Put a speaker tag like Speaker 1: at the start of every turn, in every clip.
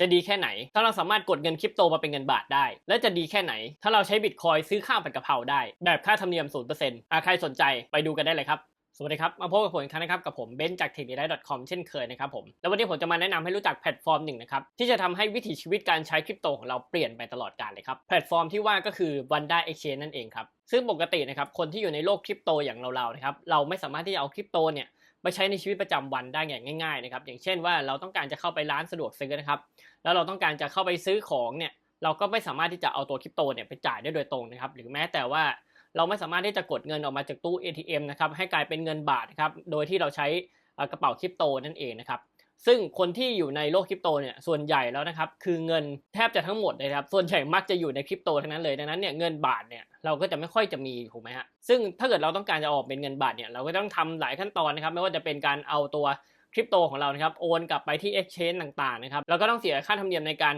Speaker 1: จะดีแค่ไหน ถ้าเราสามารถกดเงินคริปโตมาเป็นเงินบาทได้ และจะดีแค่ไหน ถ้าเราใช้บิตคอยซื้อข้าวผัดกะเพราได้ แบบค่าธรรมเนียม 0%อะใครสนใจไปดูกันได้เลยครับ สวัสดีครับ มาพบกับผมอีกครั้งนะครับ กับผมเบนจาก t e c h d a i c o m เช่นเคยนะครับผม แล้ววันนี้ผมจะมาแนะนำให้รู้จักแพลตฟอร์มหนึ่งนะครับ ที่จะทำให้วิถีชีวิตการใช้คริปโตของเราเปลี่ยนไปตลอดกาลเลยครับ แพลตฟอร์มที่ว่าก็คือ Wanda Exchange นั่นเองครับ ซึ่งปกตินะครับ คนที่อยู่ในโลกคริปโตอย่างเราๆนะครับ เราไม่สามารถที่จะเอาคริปโตเนี่ย ไปใช้ในชีวิตประจำวันได้อย่างง่ายๆนะครับอย่างเช่นว่าเราต้องการจะเข้าไปร้านสะดวกซื้อนะครับ แล้วเราต้องการจะเข้าไปซื้อของเนี่ยเราก็ไม่สามารถที่จะเอาตัวคริปโตเนี่ยไปจ่ายได้โดยตรงนะครับ หรือแม้แต่ว่าเราไม่สามารถที่จะกดเงินออกมาจากตู้ ATM นะครับให้กลายเป็นเงินบาทนะครับโดยที่เราใช้กระเป๋าคริปโตนั่นเองนะครับ ซึ่งคนที่อยู่ในโลกคริปโตเนี่ยส่วนใหญ่แล้วนะครับคือเงินแทบจะทั้งหมดเลยครับส่วนใหญ่มักจะอยู่ในคริปโตทั้งนั้นเลยดังนั้นเนี่ยเงินบาทเนี่ยเราก็จะไม่ค่อยจะมีถูกไหมฮะซึ่งถ้าเกิดเราต้องการจะออกเป็นเงินบาทเนี่ยเราก็ต้องทำหลายขั้นตอนนะครับไม่ว่าจะเป็นการเอาตัวคริปโตของเรานะครับโอนกลับไปที่ Exchange ต่างๆนะครับแล้วก็ต้องเสียค่าธรรมเนียมในการ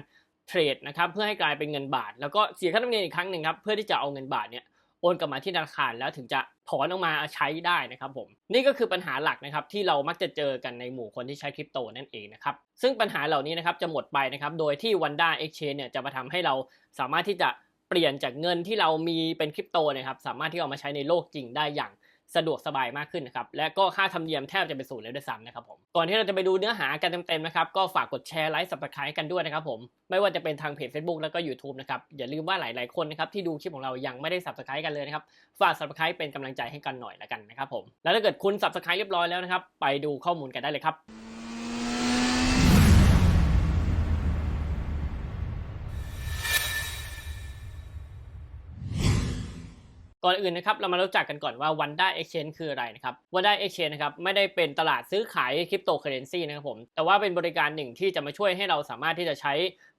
Speaker 1: เทรดนะครับเพื่อให้กลายเป็นเงินบาท แล้วก็เสียค่าธรรมเนียมอีกครั้งหนึ่งครับเพื่อที่จะเอาเงินบาทเนี่ย โอนกลับมาที่ธนาคารแล้วถึงจะถอนออกมาใช้ได้นะครับผมนี่ก็คือปัญหาหลักนะครับที่เรามักจะเจอกันในหมู่คนที่ใช้คริปโตนั่นเองนะครับซึ่งปัญหาเหล่านี้นะครับจะหมดไปนะครับโดยที่ Wanda Exchange เนี่ยจะมาทำให้เราสามารถที่จะเปลี่ยนจากเงินที่เรามีเป็นคริปโตนะครับสามารถที่เอามาใช้ในโลกจริงได้อย่าง สะดวกสบายมากขึ้นนะครับและก็ค่าธรรมเนียมแทบจะเป็นศูนย์เลยด้วยซ้ำนะครับผมก่อนที่เราจะไปดูเนื้อหากันเต็มๆนะครับก็ฝากกดแชร์ไลค์สับสไครต์กันด้วยนะครับผมไม่ว่าจะเป็นทางเพจ Facebook แล้วก็ YouTube นะครับอย่าลืมว่าหลายๆคนนะครับที่ดูคลิปของเรายังไม่ได้สับสไครต์กันเลยนะครับฝากสับสไครต์เป็นกำลังใจให้กันหน่อยละกันนะครับผมแล้วถ้าเกิดคุณสับสไครต์เรียบร้อยแล้วนะครับไปดูข้อมูลกันได้เลยครับ ก่อนอื่นนะครับเรามารู้จักกันก่อนว่า Wanda Exchange คืออะไรนะครับ Wanda Exchange นะครับไม่ได้เป็นตลาดซื้อขายคริปโตเคอเรนซีนะครับผมแต่ว่าเป็นบริการหนึ่งที่จะมาช่วยให้เราสามารถที่จะใช้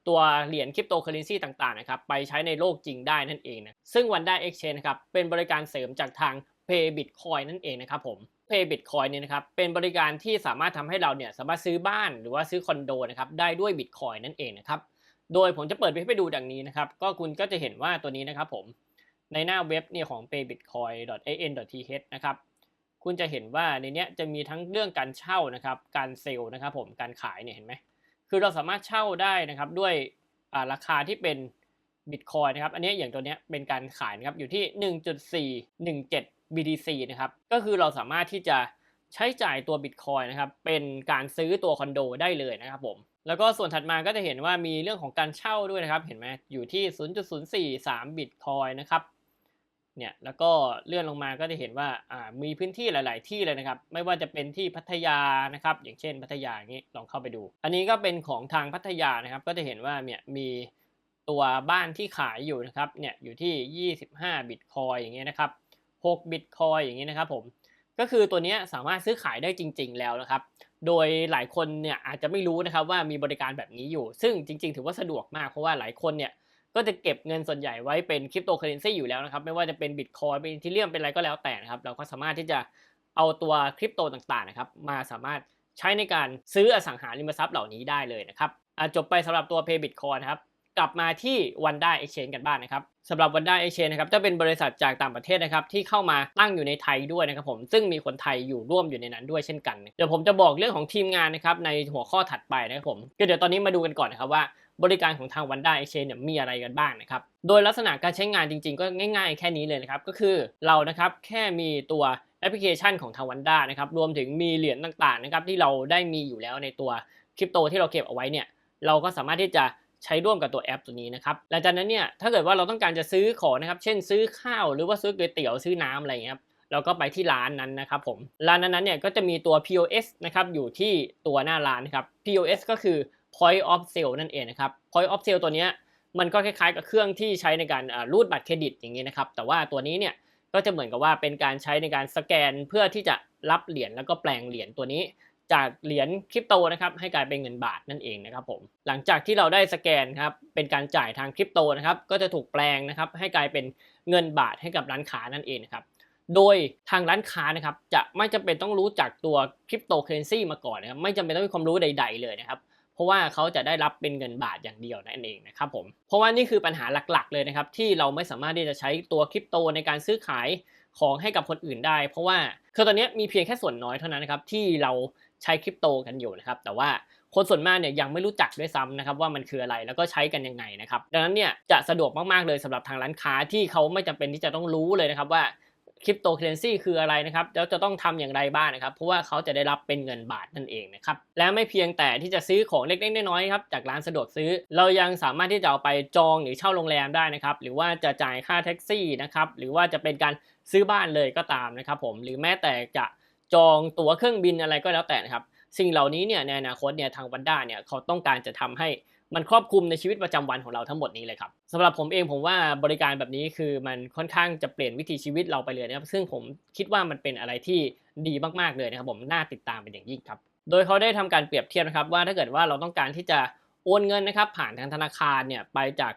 Speaker 1: ตัวเหรียญคริปโตเคอเรนซีต่างๆนะครับไปใช้ในโลกจริงได้นั่นเองนะซึ่ง Wanda Exchange นะครับเป็นบริการเสริมจากทาง Pay Bitcoin นั่นเองนะครับผม Pay Bitcoin เนี่ยนะครับเป็นบริการที่สามารถทำให้เราเนี่ยสามารถซื้อบ้านหรือว่าซื้อคอนโดนะครับได้ด้วย Bitcoin นั่นเองนะครับโดยผมจะเปิดไปให้ไปดูดังนี้นะครับก็คุณก็จะเห็นว่าตัวนี้นะครับผม ในหน้าเว็บเนี่ยของ paybitcoin.an.th นะครับ คุณจะเห็นว่าในเนี้ยจะมีทั้งเรื่องการเช่านะครับ การเซลล์นะครับผม การขายเนี่ยเห็นไหม คือเราสามารถเช่าได้นะครับด้วยราคาที่เป็นบิตคอยนะครับ อันนี้อย่างตัวเนี้ยเป็นการขายนะครับอยู่ที่ 1.417 BTC นะครับ ก็คือเราสามารถที่จะใช้จ่ายตัวบิตคอยนะครับ เป็นการซื้อตัวคอนโดได้เลยนะครับผม แล้วก็ส่วนถัดมาก็จะเห็นว่ามีเรื่องของการเช่าด้วยนะครับ เห็นไหมอยู่ที่ 0.043 บิตคอยนะครับ เนี่ยแล้วก็เลื่อนลงมาก็จะเห็นว่าอ่ามีพื้นที่หลาย ๆ ที่เลยนะครับ ไม่ว่าจะเป็นที่พัทยานะครับ อย่างเช่นพัทยาอย่างนี้ลองเข้าไปดู อันนี้ก็เป็นของทางพัทยานะครับ ก็จะเห็นว่าเนี่ยมีตัวบ้านที่ขายอยู่นะครับเนี่ยอยู่ที่ 25 บิตคอยอย่างเงี้ยนะครับ6บิตคอยอย่างเงี้ยนะครับผมก็คือตัวนี้สามารถซื้อขายได้จริง ๆ แล้วนะครับ โดยหลายคนเนี่ยอาจจะไม่รู้นะครับว่ามีบริการแบบนี้อยู่ ซึ่งจริง ๆ ถือว่าสะดวกมากเพราะว่าหลายคนเนี่ย ก็จะเก็บเงินส่วนใหญ่ไว้เป็นคริปโตเคอเรนซีอยู่แล้วนะครับ ไม่ว่าจะเป็นบิตคอยเป็นทีเรียมเป็นอะไรก็แล้วแต่นะครับ เราก็สามารถที่จะเอาตัวคริปโตต่างๆนะครับมาสามารถใช้ในการซื้ออสังหาริมทรัพย์เหล่านี้ได้เลยนะครับจบไปสำหรับตัว Pay Bitcoin นะครับกลับมาที่ Wanda Exchange กันบ้างนะครับสำหรับ Wanda Exchange นะครับจะเป็นบริษัทจากต่างประเทศนะครับที่เข้ามาตั้งอยู่ในไทยด้วยนะครับผมซึ่งมีคนไทยอยู่ร่วมอยู่ในนั้นด้วยเช่นกัน เดี๋ยวผมจะบอกเรื่องของทีมงานนะครับในหัวข้อถัดไปนะครับผมก็เดี๋ยวตอนนี้มาดูกันก่อนนะครับว่า บริการของทาง Wanda Exchange เนี่ยมีอะไรกันบ้างนะครับ โดยลักษณะการใช้งานจริงๆ ก็ง่ายๆ แค่นี้เลยนะครับ ก็คือเรานะครับแค่มีตัวแอปพลิเคชันของทาง Wanda นะครับ รวมถึงมีเหรียญต่างๆนะครับที่เราได้มีอยู่แล้วในตัวคริปโตที่เราเก็บเอาไว้เนี่ยเราก็สามารถที่จะใช้ร่วมกับตัวแอปตัวนี้นะครับ หลังจากนั้นเนี่ยถ้าเกิดว่าเราต้องการจะซื้อของนะครับ เช่นซื้อข้าวหรือว่าซื้อก๋วยเตี๋ยวซื้อน้ำอะไรอย่างเงี้ยครับเราก็ไปที่ร้านนั้นนะครับผม ร้านนั้นๆเนี่ยก็จะมีตัว POS นะครับอยู่ที่ตัวหน้าร้านนะครับ POS ก็คือ point of sale นั่นเองนะครับ point of sale ตัวนี้มันก็คล้ายๆ กับเครื่องที่ใช้ในการรูดบัตรเครดิตอย่างนี้นะครับ แต่ว่าตัวนี้เนี่ยก็จะเหมือนกับว่าเป็นการใช้ในการสแกนเพื่อที่จะรับเหรียญแล้วก็แปลงเหรียญตัวนี้ จากเหรียญคริปโตนะครับให้กลายเป็นเงินบาทนั่นเองนะครับผมหลังจากที่เราได้สแกนครับเป็นการจ่ายทางคริปโตนะครับก็จะถูกแปลงนะครับให้กลายเป็นเงินบาทให้กับร้านค้านั่นเองนะครับโดยทางร้านค้านะครับจะไม่จำเป็นต้องรู้จักตัวคริปโตเคอเรนซีมาก่อนนะครับไม่จำเป็นต้องมีความรู้ใด ๆ เลยนะครับ เพราะว่าเขาจะได้รับเป็นเงินบาทอย่างเดียวนั่นเองนะครับผมเพราะว่านี่คือปัญหาหลักๆเลยนะครับที่เราไม่สามารถที่จะใช้ตัวคริปโตในการซื้อขายของให้กับคนอื่นได้ เพราะว่าคือตอนนี้มีเพียงแค่ส่วนน้อยเท่านั้นนะครับที่เราใช้คริปโตกันอยู่นะครับแต่ว่าคนส่วนมากเนี่ยยังไม่รู้จักด้วยซ้ำนะครับว่ามันคืออะไรแล้วก็ใช้กันยังไงนะครับดังนั้นเนี่ยจะสะดวกมากๆเลยสำหรับทางร้านค้าที่เขาไม่จำเป็นที่จะต้องรู้เลยนะครับว่า คริปโตเคเรนซีคืออะไรนะครับแล้วจะต้องทำอย่างไรบ้างนะครับ เพราะว่าเขาจะได้รับเป็นเงินบาทนั่นเองนะครับ และไม่เพียงแต่ที่จะซื้อของเล็กๆน้อยๆครับจากร้านสะดวกซื้อ เรายังสามารถที่จะเอาไปจองหรือเช่าโรงแรมได้นะครับ หรือว่าจะจ่ายค่าแท็กซี่นะครับ หรือว่าจะเป็นการซื้อบ้านเลยก็ตามนะครับผม หรือแม้แต่จะจองตั๋วเครื่องบินอะไรก็แล้วแต่นะครับ สิ่งเหล่านี้เนี่ยในอนาคตเนี่ยทางวันด้าเนี่ยเขาต้องการจะทำให้มันครอบคลุมในชีวิตประจำวันของเราทั้งหมดนี้เลยครับสำหรับผมเองผมว่าบริการแบบนี้คือมันค่อนข้างจะเปลี่ยนวิถีชีวิตเราไปเลยนะครับซึ่งผมคิดว่ามันเป็นอะไรที่ดีมากๆเลยนะครับผมน่าติดตามเป็นอย่างยิ่งครับ โดยเขาได้ทำการเปรียบเทียบนะครับว่าถ้าเกิดว่าเราต้องการที่จะโอนเงินนะครับผ่านทางธนาคารเนี่ยไปจาก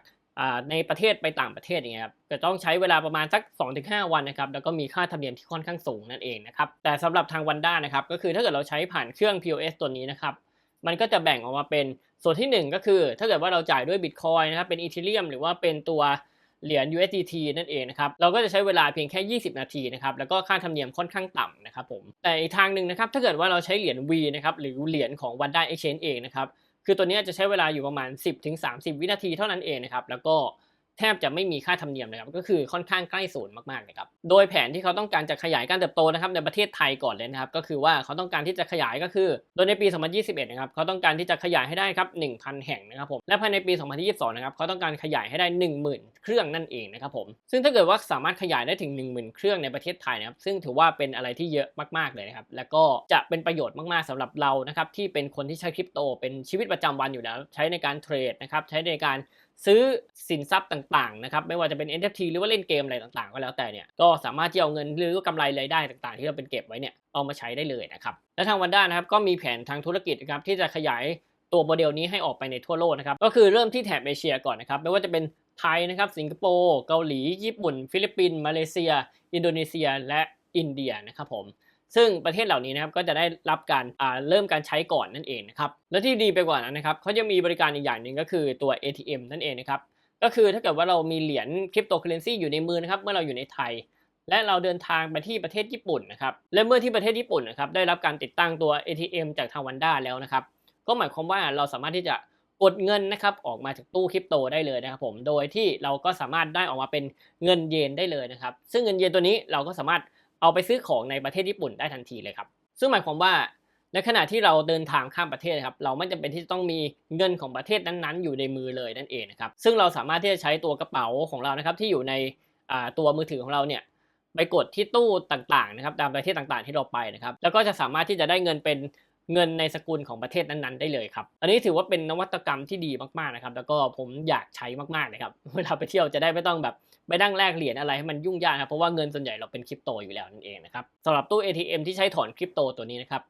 Speaker 1: ในประเทศไปต่างประเทศอย่างเงี้ยครับจะต้องใช้เวลาประมาณสัก 2-5 วันนะครับแล้วก็มีค่าธรรมเนียมที่ค่อนข้างสูงนั่นเองนะครับแต่สำหรับทางวันด้านะครับก็คือถ้าเกิดเราใช้ผ่านเครื่อง POS ตัวนี้นะครับมันก็จะแบ่งออกมาเป็นส่วนที่ 1 ก็คือ ถ้าเกิดว่าเราจ่ายด้วย Bitcoin นะครับเป็น Ethereum หรือว่าเป็นตัวเหรียญ USDT นั่นเองนะครับเราก็จะใช้เวลาเพียงแค่ 20 นาทีนะครับแล้วก็ค่าธรรมเนียมค่อนข้างต่ำนะครับผมแต่อีกทางหนึ่งนะครับถ้าเกิดว่าเราใช้เหรียญ V นะครับหรือเหรียญของ Wanda Exchange เองนะครับ คือตัวนี้จะใช้เวลาอยู่ประมาณ 10-30 วินาทีเท่านั้นเองนะครับ แล้วก็ ทบจะไม่มีค่าธรรมเนียมนะครับก็คือค่อนข้างใกล้ศูนย์มากๆเลยครับโดยแผนที่เขาต้องการจะขยายการเติบโตนะครับในประเทศไทยก่อนเลยนะครับก็คือว่าเขาต้องการที่จะขยายก็คือ โดยในปี 2021 นะครับเขาต้องการที่จะขยายให้ได้ครับ 1,000 แห่งนะครับผมและภายในปี 2022 นะครับเขาต้องการขยายให้ได้ 10,000 เครื่องนั่นเองนะครับผมซึ่งถ้าเกิดว่าสามารถขยายได้ถึง 10,000 เครื่องในประเทศไทยนะครับซึ่งถือว่าเป็นอะไรที่เยอะมากๆเลยนะครับแล้วก็จะเป็นประโยชน์มากๆสำหรับเรานะครับที่เป็นคนที่ใช้คริปโตเป็นชีวิตประจำวันอยู่แล้ว ใช้ในการเทรดนะครับใช้ในการ ซื้อสินทรัพย์ต่างๆนะครับไม่ว่าจะเป็น NFT หรือว่าเล่นเกมอะไรต่างๆ ก็แล้วแต่เนี่ยก็สามารถที่เอาเงินหรือกำไรรายได้ต่างๆ ที่เราเป็นเก็บไว้เนี่ยเอามาใช้ได้เลยนะครับและทางวันด้านะครับก็มีแผนทางธุรกิจนะครับที่จะขยายตัวโมเดลนี้ให้ออกไปในทั่วโลกนะครับก็คือเริ่มที่แถบเอเชียก่อนนะครับไม่ว่าจะเป็นไทยนะครับสิงคโปร์เกาหลี ญี่ปุ่น ฟิลิปปินส์มาเลเซีย อินโดนีเซีย และอินเดียนะครับผม ซึ่งประเทศเหล่านี้นะครับก็จะได้รับการเริ่มการใช้ก่อนนั่นเองนะครับและที่ดีไปกว่านั้นนะครับเขาจะมีบริการอีกอย่างหนึ่งก็คือตัว ATM นั่นเองนะครับก็คือถ้าเกิดว่าเรามีเหรียญคริปโตเคอเรนซีอยู่ในมือนะครับเมื่อเราอยู่ในไทย และเราเดินทางไปที่ประเทศญี่ปุ่นนะครับและเมื่อที่ประเทศญี่ปุ่นนะครับได้รับการติดตั้งตัว ATM จากทางวันด้าแล้วนะครับก็หมายความว่าเราสามารถที่จะกดเงินนะครับออกมาจากตู้คริปโตได้เลยนะครับผมโดยที่เราก็สามารถได้ออกมาเป็นเงินเยนได้เลยนะครับซึ่งเงินเยนตัวนี้เราก็สามารถ เอาไปซื้อของในประเทศญี่ปุ่นได้ทันทีเลยครับ ซึ่งหมายความว่าในขณะที่เราเดินทางข้ามประเทศครับ เราไม่จำเป็นที่จะต้องมีเงินของประเทศนั้นๆ อยู่ในมือเลยนั่นเองนะครับ ซึ่งเราสามารถที่จะใช้ตัวกระเป๋าของเรานะครับที่อยู่ในตัวมือถือของเราเนี่ยไปกดที่ตู้ต่างๆนะครับตามประเทศต่างๆที่เราไปนะครับ แล้วก็จะสามารถที่จะได้เงินเป็น เงินในสกุลของประเทศนั้นๆได้เลยครับ อันนี้ถือว่าเป็นนวัตกรรมที่ดีมากๆนะครับ แล้วก็ผมอยากใช้มากๆเลยครับ เวลาไปเที่ยวจะได้ไม่ต้องแบบไปดั้งแลกเหรียญอะไรให้มันยุ่งยากครับ เพราะว่าเงินส่วนใหญ่เราเป็นคริปโตอยู่แล้วนั่นเองนะครับสำหรับตู้ ATM ที่ใช้ถอนคริปโตตัวนี้นะครับ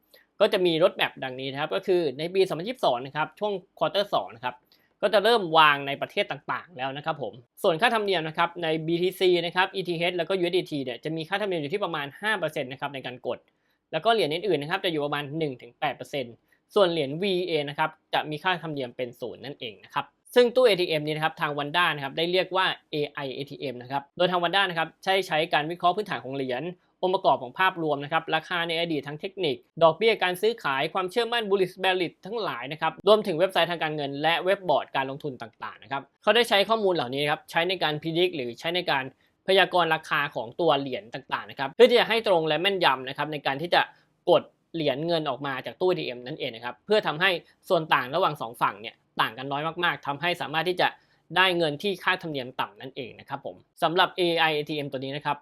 Speaker 1: ก็จะมีรถแมพดังนี้นะครับ ก็คือในปี 2022 นะครับ ช่วงควอเตอร์2นะครับ ก็จะเริ่มวางในประเทศต่างๆ แล้วนะครับผม ส่วนค่าธรรมเนียมนะครับ ใน BTC นะครับ ETH แล้วก็ USDT เนี่ย จะมีค่าธรรมเนียมอยู่ที่ประมาณ 5%นะครับในการกด แล้วก็เหรียญอื่นๆนะครับจะอยู่ประมาณ 1-8%ส่วนเหรียญ VA นะครับจะมีค่าธรรมเนียมเป็นศูนย์นั่นเองนะครับซึ่งตู้ ATM นี้นะครับทางวันด้านะครับได้เรียกว่า AI ATM นะครับโดยทางวันด้านะครับใช้ใช้การวิเคราะห์พื้นฐานของเหรียญองค์ประกอบของภาพรวมนะครับราคาในอดีตทั้งเทคนิค ดอกเบี้ยการซื้อขายความเชื่อมั่นบุลิสเบลิตทั้งหลายนะครับรวมถึงเว็บไซต์ทางการเงิน และเว็บบอร์ดการลงทุนต่างๆนะครับเขาได้ใช้ข้อมูลเหล่านี้ครับใช้ในการพิจิตรหรือใช้ในการ พยากรณ์ราคาของตัวเหรียญต่างๆนะครับเพื่อที่จะให้ตรงและแม่นยำนะครับในการที่จะกดเหรียญเงินออกมาจากตู้ ATM นั่นเองนะครับเพื่อทำให้ส่วนต่างระหว่าง 2 ฝั่งเนี่ยต่างกันน้อยมากๆทำให้สามารถที่จะได้เงินที่ค่าธรรมเนียมต่ำนั่นเองนะครับผมสำหรับ AI ATM ตัวนี้นะครับ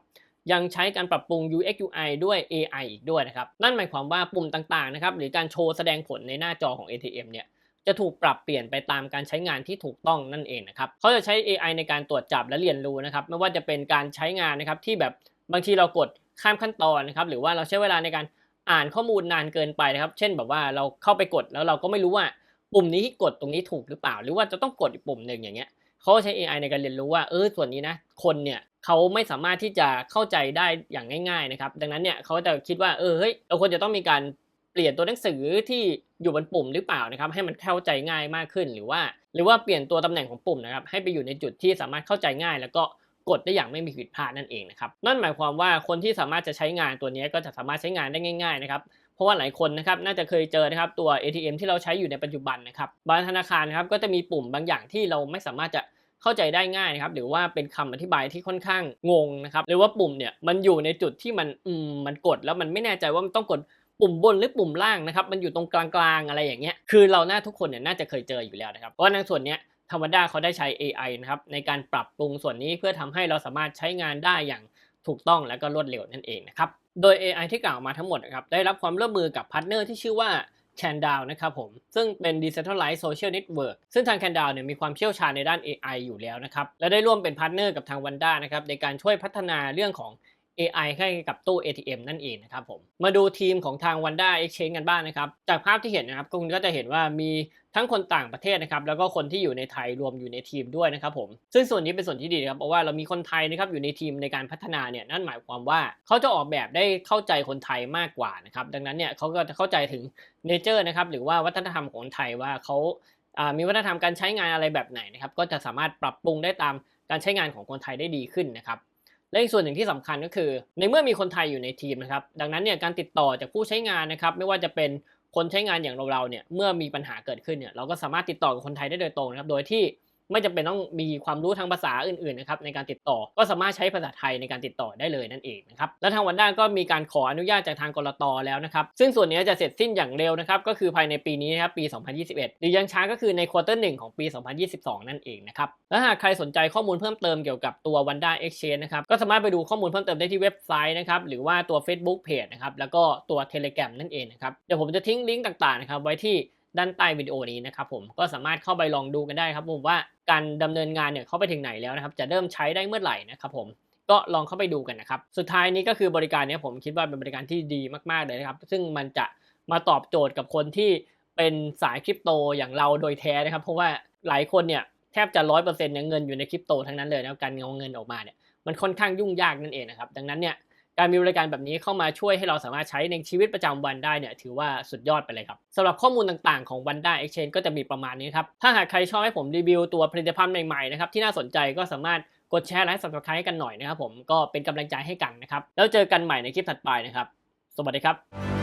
Speaker 1: ยังใช้การปรับปรุง UX UI ด้วย AI อีกด้วยนะครับนั่นหมายความว่าปุ่มต่างๆนะครับหรือการโชว์แสดงผลในหน้าจอของ ATM เนี่ย จะถูกปรับเปลี่ยนไปตามการใช้งานที่ถูกต้องนั่นเองนะครับเขาจะใช้ AI ในการตรวจจับและเรียนรู้นะครับไม่ว่าจะเป็นการใช้งานนะครับที่แบบบางทีเรากดข้ามขั้นตอนนะครับหรือว่าเราใช้เวลาในการอ่านข้อมูลนานเกินไปนะครับ เช่นแบบว่าเราเข้าไปกดแล้วเราก็ไม่รู้ว่าปุ่มนี้ที่กดตรงนี้ถูกหรือเปล่า หรือว่าจะต้องกดอีกปุ่มหนึ่งอย่างเงี้ยเขาใช้ AI ในการเรียนรู้ว่าเออส่วนนี้นะคนเนี่ยเขาไม่สามารถที่จะเข้าใจได้อย่างง่าย ๆนะครับ ดังนั้นเนี่ยเขาจะคิดว่าเออเฮ้ยเราควรจะต้องมีการ ลี่ยนตัวหนังสือที่อยู่บนปุ่มหรือเปล่านะครับ ให้มันเข้าใจง่ายมากขึ้น หรือว่า หรือว่าเปลี่ยนตัวตำแหน่งของปุ่มนะครับ ให้ไปอยู่ในจุดที่สามารถเข้าใจง่าย แล้วก็กดได้อย่างไม่มีผิดพลาดนั่นเองนะครับนั่นหมายความว่าคนที่สามารถจะใช้งานตัวนี้ก็จะสามารถใช้งานได้ง่ายๆนะครับเพราะว่าหลายคนนะครับน่าจะเคยเจอนะครับตัว ATM ที่เราใช้อยู่ในปัจจุบันนะครับบางธนาคารนะครับก็จะมีปุ่มบางอย่างที่เราไม่สามารถจะเข้าใจได้ง่ายนะครับหรือว่าเป็นคำอธิบายที่ค่อนข้างงงนะครับหรือว่าปุ่มเนี่ยมันอยู่ในจุดที่มันอืมมันกดแล้วมันไม่แน่ใจว่ามันต้องกด ปุ่มบนหรือปุ่มล่างนะครับ มันอยู่ตรงกลางๆอะไรอย่างเงี้ย คือเราหน้าทุกคนเนี่ยน่าจะเคยเจออยู่แล้วนะครับ เพราะว่าในส่วนเนี้ยธรรมดาเขาได้ใช้ AI นะครับในการปรับปรุงส่วนนี้เพื่อทำให้เราสามารถใช้งานได้อย่างถูกต้องและก็รวดเร็วนั่นเองนะครับ โดย AI ที่กล่าวมาทั้งหมดนะครับได้รับความร่วมมือกับพาร์ทเนอร์ที่ชื่อว่า Candow นะครับผม ซึ่งเป็น Decentralized Social Network ซึ่งทาง Candow เนี่ยมีความเชี่ยวชาญในด้าน AI อยู่แล้วนะครับ และได้ร่วมเป็นพาร์ทเนอร์กับทาง Wanda นะครับในการช่วยพัฒนาเรื่องของ AI ให้กับตู้ ATM นั่นเองนะครับผม มาดูทีมของทาง Wanda Exchange กันบ้างนะครับ จากภาพที่เห็นนะครับคุณก็จะเห็นว่ามีทั้งคนต่างประเทศนะครับแล้วก็คนที่อยู่ในไทยรวมอยู่ในทีมด้วยนะครับผมซึ่งส่วนนี้เป็นส่วนที่ดีครับเพราะว่าเรามีคนไทยนะครับอยู่ในทีมในการพัฒนาเนี่ยนั่นหมายความว่าเขาจะออกแบบได้เข้าใจคนไทยมากกว่านะครับดังนั้นเนี่ยเขาก็จะเข้าใจถึงเนเจอร์นะครับหรือว่าวัฒนธรรมของไทยว่าเขามีวัฒนธรรมการใช้งานอะไรแบบไหนนะครับก็จะสามารถปรับปรุงได้ตามการใช้งานของคนไทยได้ดีขึ้นนะครับ และอีกส่วนหนึ่งที่สำคัญก็คือ ในเมื่อมีคนไทยอยู่ในทีมนะครับ ดังนั้นเนี่ยการติดต่อจากผู้ใช้งานนะครับ ไม่ว่าจะเป็นคนใช้งานอย่างเราๆเนี่ยเมื่อมีปัญหาเกิดขึ้นเนี่ยเราก็สามารถติดต่อกับคนไทยได้โดยตรงนะครับ โดยที่ ไม่จำเป็นต้องมีความรู้ทางภาษาอื่นๆนะครับในการติดต่อก็สามารถใช้ภาษาไทยในการติดต่อได้เลยนั่นเองนะครับและทางวันด้าก็มีการขออนุญาตจากทางกรตแล้วนะครับซึ่งส่วนนี้จะเสร็จสิ้นอย่างเร็วนะครับก็คือภายในปีนี้นะครับปี 2021 หรือยังช้าก็คือในควอเตอร์หนึ่งของปี 2022 นั่นเองนะครับและหากใครสนใจข้อมูลเพิ่มเติมเกี่ยวกับตัว Wanda Exchange นะครับก็สามารถไปดูข้อมูลเพิ่มเติมได้ที่เว็บไซต์นะครับหรือว่าตัว Facebook Page นะครับแล้วก็ตัว Telegram นั่นเองนะครับเดี๋ยวผมจะทิ้งลิงก์ต่างๆนะครับไว้ที่ ด้านใต้วิดีโอนี้นะครับผมก็สามารถเข้าไปลองดูกันได้ครับผมว่าการดำเนินงานเนี่ยเข้าไปถึงไหนแล้วนะครับ จะเริ่มใช้ได้เมื่อไหร่นะครับผมก็ลองเข้าไปดูกันนะครับ สุดท้ายนี้ก็คือบริการนี้ผมคิดว่าเป็นบริการที่ดีมาก ๆเลยนะครับ ซึ่งมันจะมาตอบโจทย์กับคนที่เป็นสายคริปโตอย่างเราโดยแท้นะครับ เพราะว่าหลายคนเนี่ยแทบจะร้อยเปอร์เซ็นต์เงินอยู่ในคริปโตทั้งนั้นเลยนะการเอาเงินออกมาเนี่ยมันค่อนข้างยุ่งยากนั่นเองนะครับ ดังนั้นเนี่ย การมีบริการแบบนี้เข้ามาช่วยให้เราสามารถใช้ในชีวิตประจำวันได้เนี่ยถือว่าสุดยอดไปเลยครับสำหรับข้อมูลต่างๆของ Wanda Exchange ก็จะมีประมาณนี้ครับ ถ้าหากใครชอบให้ผมรีวิวตัวผลิตภัณฑ์ใหม่ๆนะครับที่น่าสนใจก็สามารถกดแชร์และ subscribe กันหน่อยนะครับผมก็เป็นกำลังใจให้กันนะครับแล้วเจอกันใหม่ในคลิปถัดไปนะครับ สวัสดีครับ